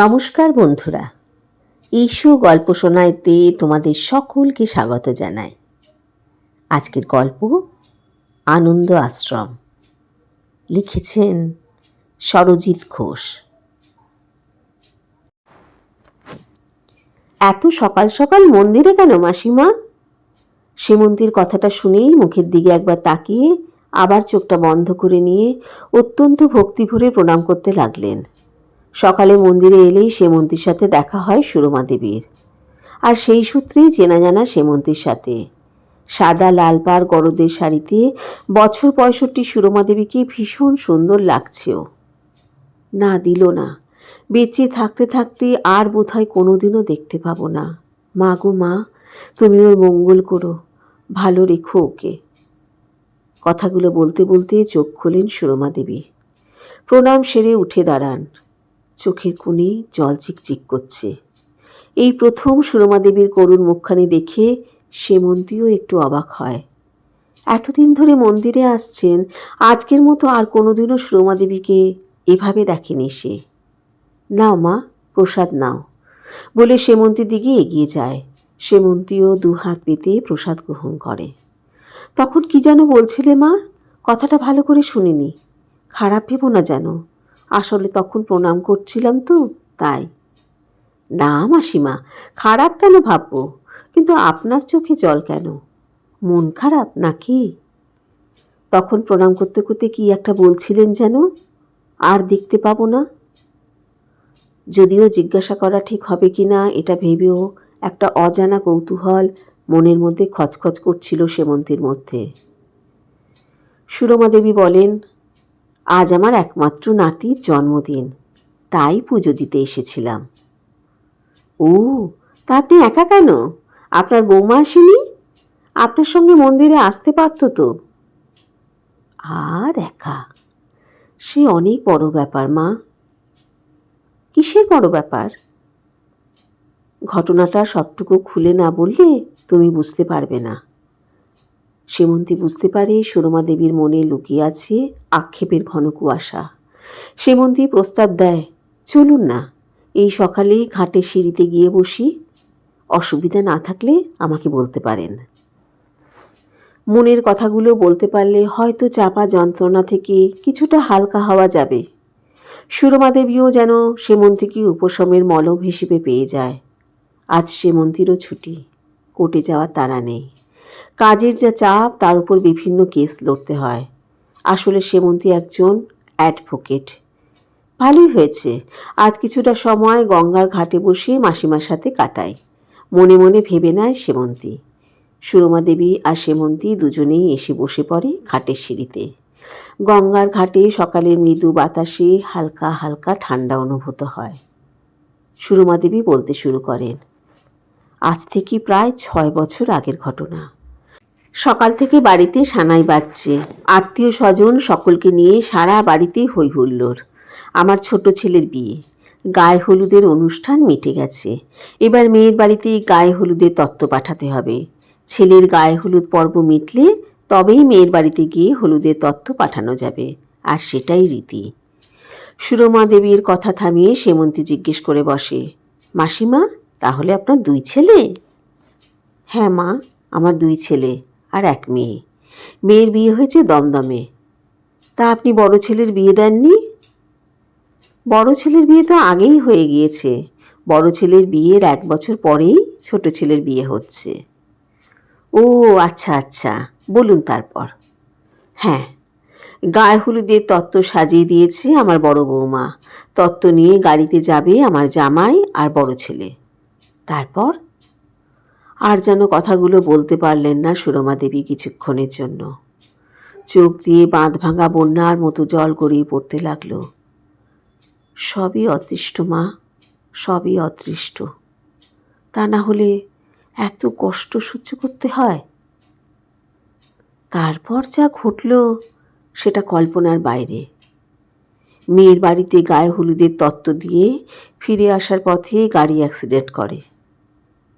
নমস্কার বন্ধুরা। ইস্যু গল্প শোনাইতে তোমাদের সকলকে স্বাগত জানাই। আজকের গল্প আনন্দ আশ্রম। লিখেছেন সরজিৎ ঘোষ। এত সকাল সকাল মন্দিরে কেন মাসিমা? শ্রীমন্তীর কথাটা শুনেই মুখের দিকে একবার তাকিয়ে আবার চোখটা বন্ধ করে নিয়ে অত্যন্ত ভক্তিভরে প্রণাম করতে লাগলেন। সকালে মন্দিরে এলেই সেমন্তীর সাথে দেখা হয় সুরমা দেবীর। আর সেই সূত্রেই চেনা জানা সেমন্তীর সাথে। সাদা লাল পাড় গরদের শাড়িতে বছর পঁয়ষট্টি সুরমা দেবীকে ভীষণ সুন্দর লাগছেও। না, দিল না। বেঁচে থাকতে থাকতে আর বোধহয় কোনোদিনও দেখতে পাবো না। মা গো মা, তুমি ওর মঙ্গল করো, ভালো রেখো ওকে। কথাগুলো বলতে বলতে চোখ খোলেন সুরমা দেবী। প্রণাম সেরে উঠে দাঁড়ান। চোখের কোণে জল চিকচিক করছে। এই প্রথম সুরমা দেবীর করুণ মুখখানি দেখে সেমন্তীও একটু অবাক হয়। এতদিন ধরে মন্দিরে আসছেন, আজকের মতো আর কোনোদিনও সুরমা দেবীকে এভাবে দেখেনি সে। নাও মা, প্রসাদ নাও। বলে সেমন্তীর দিকে এগিয়ে যায়। সেমন্তীও দু হাত পেতে প্রসাদ গ্রহণ করে। তখন কি যেন বলছিলে মা? কথাটা ভালো করে শুনিনি। খারাপ ভেবো না যেন। আসলে তখন প্রণাম করছিলাম তো, তাই। না মাসিমা, খারাপ কেন ভাববো? কিন্তু আপনার চোখে জল কেন? মন খারাপ নাকি? তখন প্রণাম করতে করতে কি একটা বলছিলেন যেন? আর দেখতে পাবো না। যদিও জিজ্ঞাসা করা ঠিক হবে কি না, এটা ভেবেও একটা অজানা কৌতূহল মনের মধ্যে খচখচ করছিল সেমন্তীর মধ্যে। সুরমা দেবী বলেন আজ আমার একমাত্র নাতির জন্মদিন। তাই পুজো দিতে এসেছিলাম। ও, তা আপনি একা কেন? আপনার বৌমা আসেনি? আপনার সঙ্গে মন্দিরে আসতে পারত তো। আর একা? সে অনেক বড় ব্যাপার, মা। কিসের বড় ব্যাপার? ঘটনাটা সবটুকু খুলে না বললে তুমি বুঝতে পারবে না। সেমন্তী বুঝতে পারে সুরমা দেবীর মনে লুকিয়ে আছে আক্ষেপের ঘন কুয়াশা। সেমন্তী প্রস্তাব দেয়, চলুন না, এই সকালে ঘাটে সিঁড়িতে গিয়ে বসি। অসুবিধা না থাকলে আমাকে বলতে পারেন। মনের কথাগুলো বলতে পারলে হয়তো চাপা যন্ত্রণা থেকে কিছুটা হালকা হওয়া যাবে। সুরমা দেবীও যেন সেমন্তীকে উপশমের মলম হিসেবে পেয়ে যায়। আজ সেমন্তীরও ছুটি, কোর্টে যাওয়ার তাড়া নেই। কাজের যা চাপ, তার উপর বিভিন্ন কেস লড়তে হয়। আসলে সেমন্তী একজন অ্যাডভোকেট। ভালোই হয়েছে। আজ কিছুটা সময় গঙ্গার ঘাটে বসে মাসিমার সাথে কাটায় মনে মনে ভেবে নেয় সেমন্তী। সুরমা দেবী আর সেমন্তী দুজনেই এসে বসে পড়ে ঘাটের সিঁড়িতে। গঙ্গার ঘাটে সকালের মৃদু বাতাসে হালকা হালকা ঠান্ডা অনুভূত হয়। সুরমা দেবী বলতে শুরু করেন, আজ থেকে প্রায় ছয় বছর আগের ঘটনা। সকাল থেকে বাড়িতে সানাই বাজছে। আত্মীয় স্বজন সকলকে নিয়ে সারা বাড়িতে হই হুল্লোড় আমার ছোট ছেলের বিয়ে। গায়ে হলুদের অনুষ্ঠান মিটে গেছে। এবার মেয়ের বাড়িতে গায়ে হলুদের তত্ত্ব পাঠাতে হবে। ছেলের গায়ে হলুদ পর্ব মিটলে তবেই মেয়ের বাড়িতে গিয়ে হলুদের তত্ত্ব পাঠানো যাবে। আর সেটাই রীতি। সুরমা দেবীর কথা থামিয়ে সেমন্তী জিজ্ঞেস করে বসে, মাসিমা, তাহলে আপনার দুই ছেলে? হ্যাঁ মা, আমার দুই ছেলে। আর এক মেয়ে। মেয়ের বিয়ে হয়েছে দমদমে। তা আপনি বড় ছেলের বিয়ে দেননি? বড় ছেলের বিয়ে তো আগেই হয়ে গিয়েছে। বড় ছেলের বিয়ের এক বছর পরেই ছোট ছেলের বিয়ে হচ্ছে। ও আচ্ছা আচ্ছা বলুন তারপর। হ্যাঁ গায়ে হলুদের তত্ত্ব সাজিয়ে দিয়েছে আমার বড় বৌমা। তত্ত্ব নিয়ে গাড়িতে যাবে আমার জামাই আর বড় ছেলে। তারপর? আর যেন কথাগুলো বলতে পারলেন না সুরমা দেবী কিছুক্ষণের জন্য। চোখ দিয়ে বাঁধ ভাঙা বন্যার মতো জল গড়িয়ে পড়তে লাগল। সবই অদৃষ্ট, মা, সবই অদৃষ্ট। তা না হলে এত কষ্ট সহ্য করতে হয়? তারপর যা ঘটল সেটা কল্পনার বাইরে। মেয়ের বাড়িতে গায়ে হলুদের তত্ত্ব দিয়ে ফিরে আসার পথে গাড়ি অ্যাক্সিডেন্ট করে।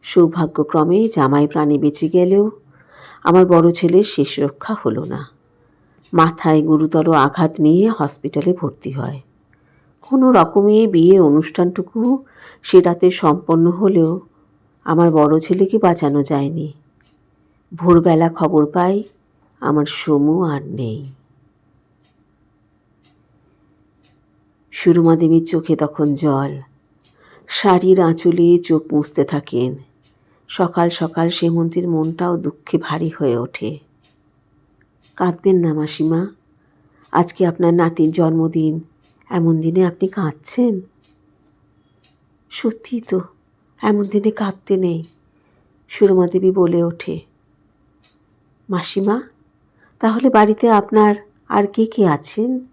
সৌভাগ্যক্রমে জামাই প্রাণে বেঁচে গেলেও আমার বড় ছেলের শেষ রক্ষা হলো না। মাথায় গুরুতর আঘাত নিয়ে হসপিটালে ভর্তি হয়। কোনো রকমে বিয়ের অনুষ্ঠানটুকু সে রাতে সম্পন্ন হলেও আমার বড় ছেলেকে বাঁচানো যায়নি। ভোরবেলা খবর পাই আমার সমু আর নেই। সুরমা দেবীর চোখে তখন জল শাড়ির আঁচলে চোখ মুছতে থাকেন। সকাল সকাল সেমন্তীর মনটাও দুঃখে ভারী হয়ে ওঠে। কাঁদবেন না মাসিমা, আজকে আপনার নাতির জন্মদিন, এমন দিনে আপনি কাঁদছেন? সত্যি তো, এমন দিনে কাঁদতে নেই, সুরমা দেবী বলে ওঠে। মাসিমা, তাহলে বাড়িতে আপনার আর কে কে আছেন?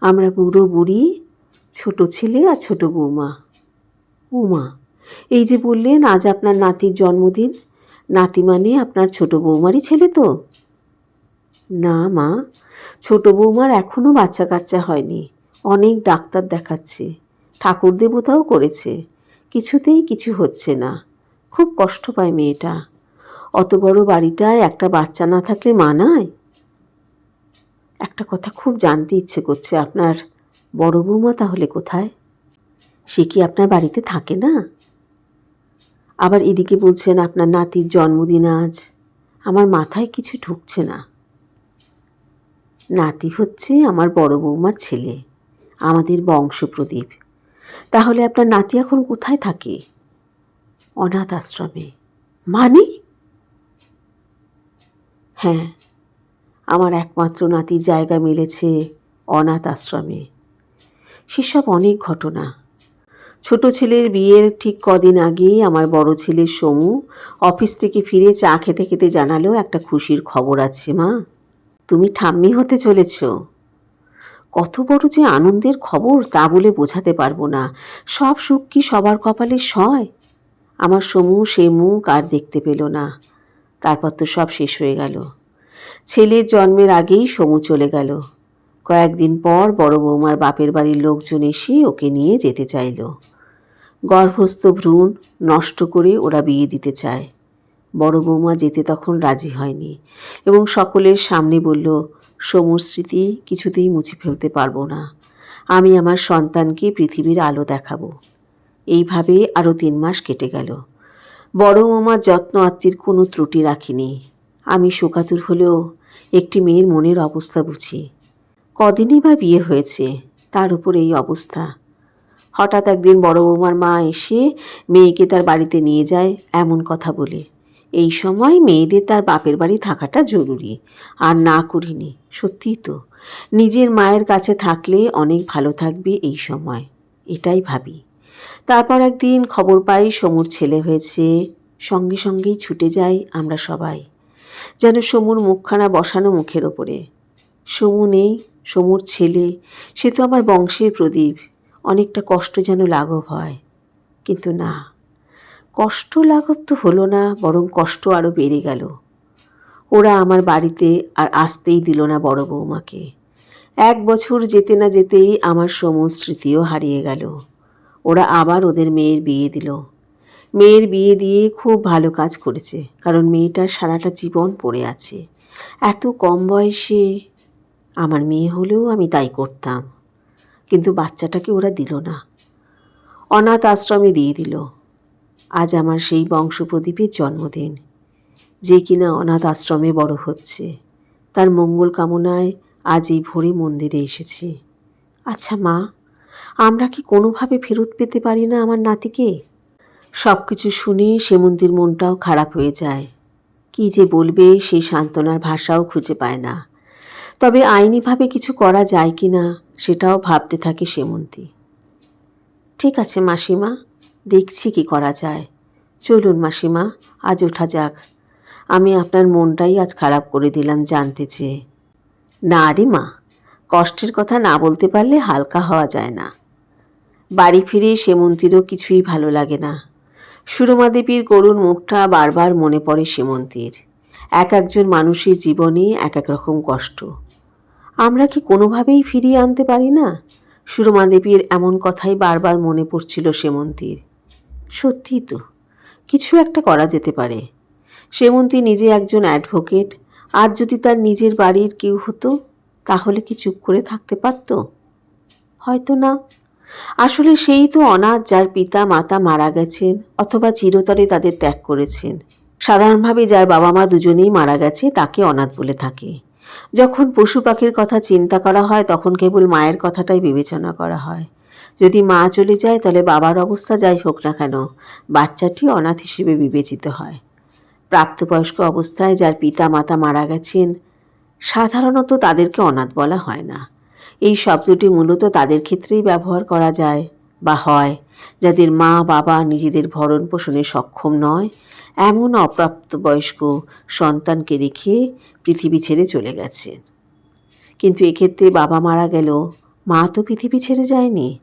আমরা বুড়ো বুড়ি ছোট ছেলে আর ছোট বৌমা। উমা, এই যে বললেন, আজ আপনার নাতির জন্মদিন। নাতি মানে আপনার ছোট বৌমারই ছেলে তো? না মা, ছোট বৌমার এখনও বাচ্চা কাচ্চা হয়নি। অনেক ডাক্তার দেখাচ্ছে, ঠাকুর দেবতাও করেছে। কিছুতেই কিছু হচ্ছে না। খুব কষ্ট পায় মেয়েটা। অত বড় বাড়িটায় একটা বাচ্চা না থাকলে মানায় একটা কথা খুব জানতে ইচ্ছে করছে আপনার বড় বৌমা তাহলে কোথায়? সে কি আপনার বাড়িতে থাকে না? আবার এদিকে বলছেন আপনার নাতির জন্মদিন আজ। আমার মাথায় কিছু ঢুকছে না। নাতি হচ্ছে আমার বড় বৌমার ছেলে, আমাদের বংশপ্রদীপ। তাহলে আপনার নাতি এখন কোথায় থাকে? অনাথ আশ্রমে। মানে? হ্যাঁ আমার একমাত্র নাতির জায়গা মিলেছে অনাথ আশ্রমে। সেসব অনেক ঘটনা। ছোট ছেলের বিয়ের ঠিক কদিন আগেই আমার বড় ছেলের সমু অফিস থেকে ফিরে চা খেতে খেতে জানালো, একটা খুশির খবর আছে মা। তুমি ঠাম্মি হতে চলেছ। কত বড় যে আনন্দের খবর তা বলে বোঝাতে পারব না। সব সুখ কি সবার কপালে সয়? আমার সমু সে মুখ আর দেখতে পেল না। তারপর তো সব শেষ হয়ে গেল। ছেলের জন্মের আগেই সমু চলে গেল। কয়েকদিন পর বড় বৌমার বাপের বাড়ির লোকজন এসে ওকে নিয়ে যেতে চাইল। গর্ভস্থ ভ্রূণ নষ্ট করে ওরা বিয়ে দিতে চায়। বড় বৌমা যেতে তখন রাজি হয়নি এবং সকলের সামনে বলল, সমুর স্মৃতি কিছুতেই মুছে ফেলতে পারব না। আমি আমার সন্তানকে পৃথিবীর আলো দেখাবো। এইভাবে আরও তিন মাস কেটে গেল। বড় বৌমার যত্ন আত্মীর কোনো ত্রুটি রাখিনি। আমি শোকাতুর হলেও একটি মেয়ের মনের অবস্থা বুঝি। কদিনই বা বিয়ে হয়েছে? তার উপর এই অবস্থা। হঠাৎ একদিন বড় বৌমার মা এসে মেয়েকে তার বাড়িতে নিয়ে যায় এমন কথা বলে। এই সময় মেয়েদের তার বাপের বাড়ি থাকাটা জরুরি, আর না করিনি, সত্যিই তো। নিজের মায়ের কাছে থাকলে অনেক ভালো থাকবে এই সময়, এটাই ভাবি। তারপর একদিন খবর পাই সমুর ছেলে হয়েছে, সঙ্গে সঙ্গেই ছুটে যাই আমরা সবাই। যেন সমুর মুখখানা বসানো মুখের ওপরে। সমু নেই সমুর ছেলে, সে তো আমার বংশের প্রদীপ। অনেকটা কষ্ট যেন লাঘব হয়। কিন্তু না, কষ্ট লাঘব তো হলো না, বরং কষ্ট আরও বেড়ে গেল। ওরা আমার বাড়িতে আর আসতেই দিল না বড় বৌমাকে। এক বছর যেতে না যেতেই আমার সমুর স্মৃতিও হারিয়ে গেল। ওরা আবার ওদের মেয়ের বিয়ে দিল। মেয়ের বিয়ে দিয়ে খুব ভালো কাজ করেছে, কারণ মেয়েটার সারাটা জীবন পড়ে আছে। এত কম বয়সে আমার মেয়ে হলেও আমি তাই করতাম। কিন্তু বাচ্চাটাকে ওরা দিল না। অনাথ আশ্রমে দিয়ে দিল। আজ আমার সেই বংশপ্রদীপের জন্মদিন। যে কিনা অনাথ আশ্রমে বড় হচ্ছে। তার মঙ্গল কামনায় আজ এই ভোরে মন্দিরে এসেছি। আচ্ছা মা, আমরা কি কোনোভাবে ফেরত পেতে পারি না আমার নাতিকে? সব কিছু শুনে সেমন্তীর মনটাও খারাপ হয়ে যায়। কি যে বলবে সেই সান্ত্বনার ভাষাও খুঁজে পায় না। তবে আইনিভাবে কিছু করা যায় কি না, সেটাও ভাবতে থাকে সেমন্তী। ঠিক আছে মাসিমা, দেখছি কি করা যায়। চলুন মাসিমা, আজ ওঠা যাক। আমি আপনার মনটাই আজ খারাপ করে দিলাম জানতে চেয়ে। না রে মা, কষ্টের কথা না বলতে পারলে হালকা হওয়া যায় না। বাড়ি ফিরে সেমন্তীরও কিছুই ভালো লাগে না। সুরমা দেবীর করুণ মুখটা বারবার মনে পড়ে সেমন্তীর। এক একজন মানুষের জীবনে এক এক রকম কষ্ট। আমরা কি কোনোভাবেই ফিরিয়ে আনতে পারি না? সুরমা দেবীর এমন কথাই বারবার মনে পড়ছিল সেমন্তীর। সত্যি তো, কিছু একটা করা যেতে পারে। সেমন্তী নিজে একজন অ্যাডভোকেট আজ যদি তার নিজের বাড়ির কেউ হতো, তাহলে কি চুপ করে থাকতে পারত? হয়তো না। আসলে সেই তো অনাথ যার পিতা মাতা মারা গেছেন, অথবা চিরতরে তাদের ত্যাগ করেছেন। সাধারণভাবে যার বাবা মা দুজনেই মারা গেছে, তাকে অনাথ বলে থাকে। যখন পশু পাখির কথা চিন্তা করা হয়, তখন কেবল মায়ের কথাটাই বিবেচনা করা হয়। যদি মা চলে যায়, তাহলে বাবার অবস্থা যাই হোক না কেন, বাচ্চাটি অনাথ হিসেবে বিবেচিত হয়। প্রাপ্তবয়স্ক অবস্থায় যার পিতা মাতা মারা গেছেন, সাধারণত তাদেরকে অনাথ বলা হয় না। এই শব্দটি মূলত তাদের ক্ষেত্রেই ব্যবহার করা যায় বা হয়, যাদের মা বাবা নিজেদের ভরণ পোষণে সক্ষম নয় এমন অপ্রাপ্তবয়স্ক সন্তানকে রেখে পৃথিবী ছেড়ে চলে গেছে। কিন্তু এক্ষেত্রে বাবা মারা গেল, মা তো পৃথিবী ছেড়ে যায়নি।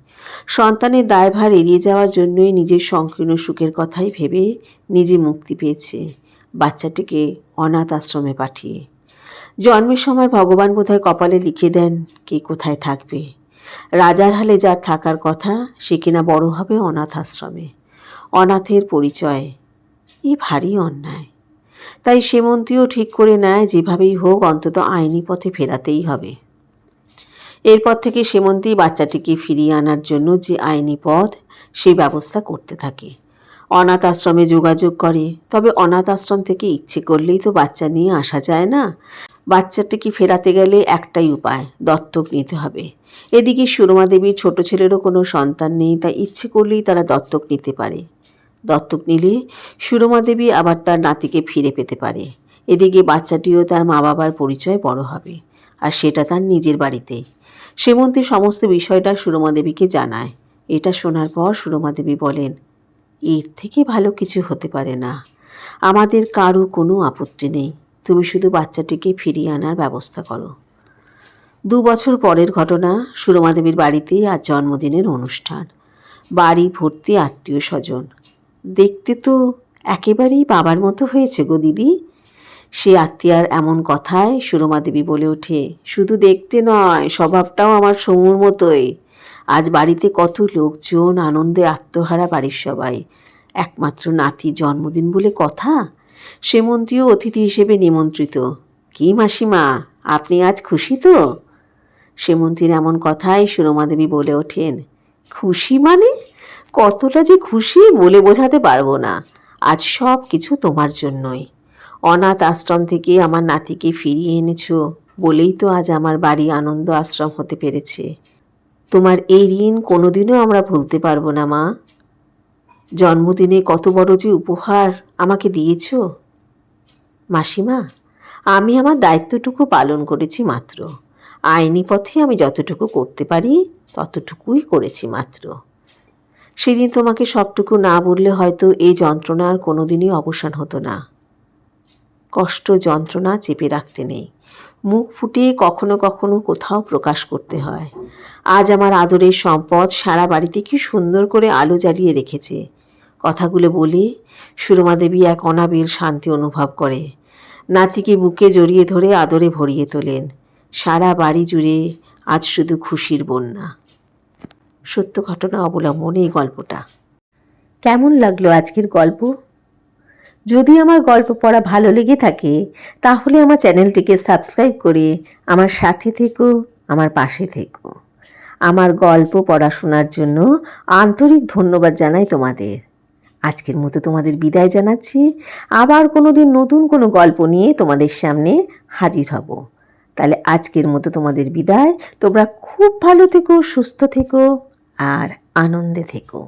সন্তানের দায়ভার এড়িয়ে যাওয়ার জন্যই নিজের সংকীর্ণ সুখের কথাই ভেবে নিজে মুক্তি পেয়েছে বাচ্চাটিকে অনাথ আশ্রমে পাঠিয়ে। জন্মের সময় ভগবান বোধহয় কপালে লিখে দেন কে কোথায় থাকবে। রাজার হালে যার থাকার কথা সে কিনা বড় হবে অনাথ আশ্রমে। অনাথের পরিচয় এ ভারী অন্যায়। তাই সেমন্তীও ঠিক করে নেয় যেভাবেই হোক, অন্তত আইনি পথে ফেরাতেই হবে। এরপর থেকে সেমন্তী বাচ্চাটিকে ফিরিয়ে আনার জন্য যে আইনি পথ সেই ব্যবস্থা করতে থাকে। অনাথ আশ্রমে যোগাযোগ করে। তবে অনাথ আশ্রম থেকে ইচ্ছে করলেই তো বাচ্চা নিয়ে আসা যায় না। বাচ্চাটিকে ফেরাতে গেলে একটাই উপায়, দত্তক নিতে হবে। এদিকে সুরমা দেবীর ছোট ছেলেরও কোনো সন্তান নেই, তাই ইচ্ছে করলেই তারা দত্তক নিতে পারে। দত্তক নিলে সুরমা দেবী আবার তার নাতিকে ফিরে পেতে পারে। এদিকে বাচ্চাটিও তার মা বাবার পরিচয় বড় হবে আর সেটা তার নিজের বাড়িতেই। সেমন্তী সমস্ত বিষয়টা সুরমা দেবীকে জানায়। এটা শোনার পর সুরমা দেবী বলেন, এর থেকে ভালো কিছু হতে পারে না। আমাদের কারও কোনো আপত্তি নেই। তুমি শুধু বাচ্চাটিকে ফিরিয়ে আনার ব্যবস্থা করো। দু বছর পরের ঘটনা সুরমা দেবীর বাড়িতেই আজ জন্মদিনের অনুষ্ঠান। বাড়ি ভর্তি আত্মীয় স্বজন। দেখতে তো একেবারেই বাবার মতো হয়েছে গো দিদি। সে আত্মীয়ার এমন কথায় সুরমা দেবী বলে ওঠে, শুধু দেখতে নয়, স্বভাবটাও আমার সমুর মতোই। আজ বাড়িতে কত লোকজন আনন্দে আত্মহারা বাড়ির সবাই। একমাত্র নাতি জন্মদিন বলে কথা? সেমন্তীয় অতিথি হিসেবে নিমন্ত্রিত। কি মাসিমা, আপনি আজ খুশি তো? সেমন্তীর এমন কথায় সুরমা দেবী বলে ওঠেন, খুশি মানে? কতটা যে খুশি বলে বোঝাতে পারব না। আজ সব কিছু তোমার জন্যই। অনাথ আশ্রম থেকে আমার নাতিকে ফিরিয়ে এনেছো বলেই তো আজ আমার বাড়ি আনন্দ আশ্রম হতে পেরেছে। তোমার এই ঋণ কোনোদিনও আমরা ভুলতে পারব না, মা। জন্মদিনে কত বড় যে উপহার আমাকে দিয়েছ। মাসিমা, আমি আমার দায়িত্বটুকু পালন করেছি মাত্র। আইনি পথে আমি যতটুকু করতে পারি, ততটুকুই করেছি মাত্র। সেদিন তোমাকে সবটুকু না বললে হয়তো এই যন্ত্রণার কোনোদিনই অবসান হতো না। কষ্ট যন্ত্রণা চেপে রাখতে নেই। মুখ ফুটিয়ে কখনো কখনো কোথাও প্রকাশ করতে হয়। আজ আমার আদরের সম্পদ সারা বাড়িতে কি সুন্দর করে আলো জ্বালিয়ে রেখেছে। কথাগুলো বলে সুরমা দেবী এক অনাবিল শান্তি অনুভব করে। নাতিকে বুকে জড়িয়ে ধরে আদরে ভরিয়ে তোলেন। সারা বাড়ি জুড়ে আজ শুধু খুশির বন্যা। সত্য ঘটনা অবলম্বন এই গল্পটা। কেমন লাগল আজকের গল্প? যদি আমার গল্প পড়া ভালো লেগে থাকে, তাহলে আমার চ্যানেলটিকে সাবস্ক্রাইব করে আমার সাথে থেকো, আমার পাশে থেকো। আমার গল্প পড়াশোনার জন্য আন্তরিক ধন্যবাদ জানাই তোমাদের। আজকের মতো তোমাদের বিদায় জানাচ্ছি। আবার কোনো দিন নতুন কোনো গল্প নিয়ে তোমাদের সামনে হাজির হব। তাহলে আজকের মতো তোমাদের বিদায়। তোমরা খুব ভালো থেকো, সুস্থ থেকো। আর আনন্দে থেকো